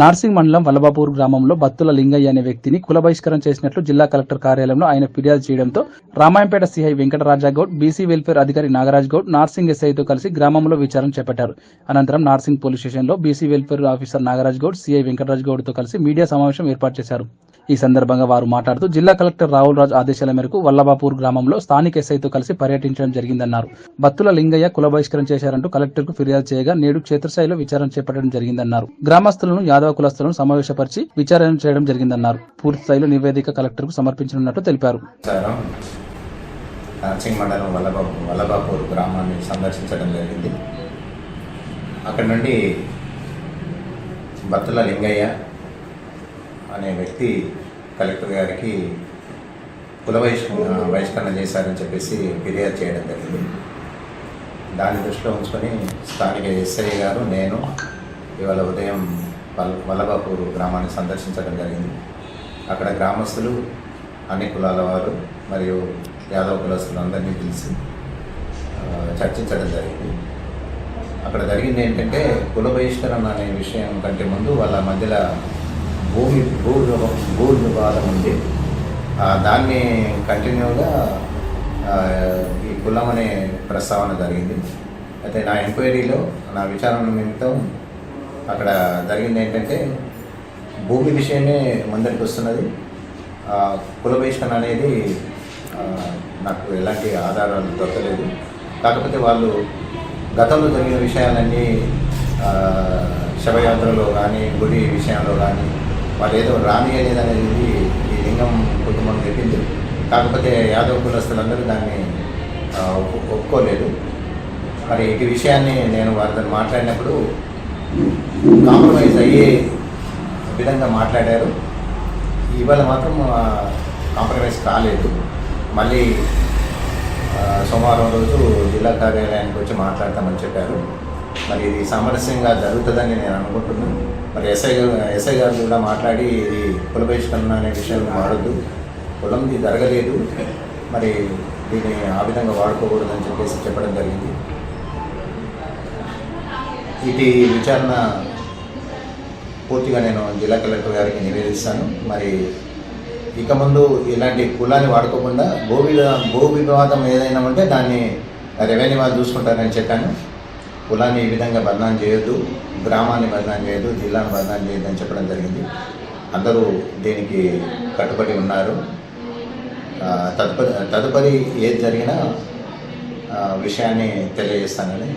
నార్సింగ్ మండలం వల్లభాపూర్ గ్రామంలో బత్తుల లింగయ్య అనే వ్యక్తిని కుల బహిష్కరణ చేసినట్లు జిల్లా కలెక్టర్ కార్యాలయంలో ఆయన ఫిర్యాదు చేయడంతో Ramayampet CI Venkataraja Goud BC welfare అధికారి నాగరాజ్ గౌడ్ నార్సింగ్ ఎస్ఐతో కలిసి గ్రామంలో విచారణ చేపట్టారు. అనంతరం నార్సింగ్ పోలీస్ స్టేషన్లో BC welfare officer Nagaraj Goud CI Venkataraj గౌడ్తో కలిసి మీడియా సమావేశం ఏర్పాటు చేశారు. ఈ సందర్భంగా వారు మాట్లాడుతూ జిల్లా కలెక్టర్ రాహుల్ రాజ్ ఆదేశాల మేరకు వల్లభాపూర్ గ్రామంలో స్థానిక ఎస్ఐతో కలిసి పర్యటించడం జరిగిందన్నారు. బత్తుల లింగయ్య కుల బహిష్కరణ చేశారంటూ కలెక్టర్కు ఫిర్యాదు చేయగా నేడు క్షేత్రస్థాయిలో విచారణ చేపట్టడం జరిగిందన్నారు. గ్రామస్తులను యాదవ కులస్తులను సమావేశపరిచి విచారణ చేయడం జరిగిందన్నారు. పూర్తి స్థాయిలో నివేదిక కలెక్టర్కు సమర్పించనున్నట్టు తెలిపారు. మండలం వల్లభాపూర్ గ్రామాన్ని సందర్శించడం జరిగింది. అక్కడ నుండి బత్తుల లింగయ్య అనే వ్యక్తి కలెక్టర్ గారికి కుల బహిష్కరణ చేశారని చెప్పేసి ఫిర్యాదు చేయడం జరిగింది. దాన్ని దృష్టిలో ఉంచుకొని స్థానిక ఎస్ఐ గారు నేను ఇవాళ ఉదయం వల్ వల్లభాపూర్ గ్రామాన్ని సందర్శించడం జరిగింది. అక్కడ గ్రామస్తులు అన్ని కులాల వారు మరియు యాదవ కులస్తులు అందరినీ పిలిచి చర్చించడం జరిగింది. అక్కడ జరిగింది ఏంటంటే కుల బహిష్కరణ అనే విషయం కంటే ముందు వాళ్ళ మధ్యలో భూమి భూ భూ వివాదం ఉంది దాన్ని కంటిన్యూగా ఈ కులం అనే ప్రస్తావన జరిగింది. అయితే నా ఎంక్వైరీలో నా విచారణ నిమిత్తం అక్కడ జరిగింది ఏంటంటే భూమి విషయమే ముందరికి వస్తున్నది. ఆ, అనేది నాకు ఎలాంటి ఆధారాలు దొరకలేదు. కాకపోతే వాళ్ళు గతంలో జరిగిన విషయాలన్నీ శవయాత్రలో కానీ గుడి విషయంలో కానీ వాళ్ళు ఏదో రాని అనేది అనేది ఈ లింగం కుటుంబం చెప్పింది. కాకపోతే యాదవ కులస్తులందరూ దాన్ని ఒప్పు- ఒప్పుకోలేదు. మరి ఈ విషయాన్ని నేను వారితో మాట్లాడినప్పుడు కాంప్రమైజ్ అయ్యే విధంగా మాట్లాడారు. ఇవాళ మాత్రం కాంప్రమైజ్ కాలేదు. మళ్ళీ సోమవారం రోజు జిల్లా కార్యాలయానికి వచ్చి మాట్లాడతామని చెప్పారు. మరి ఇది సామరస్యంగా జరుగుతుందని నేను అనుకుంటున్నాను. మరి ఎస్ఐ గారు ఎస్ఐ గారు కూడా మాట్లాడి ఇది కుల బహిష్కరణ అనే విషయం వాడద్దు. కులంది జరగలేదు. మరి దీన్ని ఆ విధంగా వాడుకోకూడదని చెప్పేసి చెప్పడం జరిగింది. ఇది విచారణ పూర్తిగా నేను జిల్లా కలెక్టర్ గారికి నివేదిస్తాను. మరి ఇక ముందు ఇలాంటి కులాన్ని వాడుకోకుండా భూ భూ వివాదం ఏదైనా ఉంటే దాన్ని రెవెన్యూ వాళ్ళు చూసుకుంటారని చెప్పాను. కులాన్ని ఈ విధంగా బదనాం చేయొద్దు గ్రామాన్ని బదనాం చేయొద్దు జిల్లాను బదనాం చేయొద్దు అని చెప్పడం జరిగింది. అందరూ దీనికి కట్టుబడి ఉన్నారు. తదుపరి తదుపరి ఏది జరిగినా విషయాన్ని తెలియజేస్తానని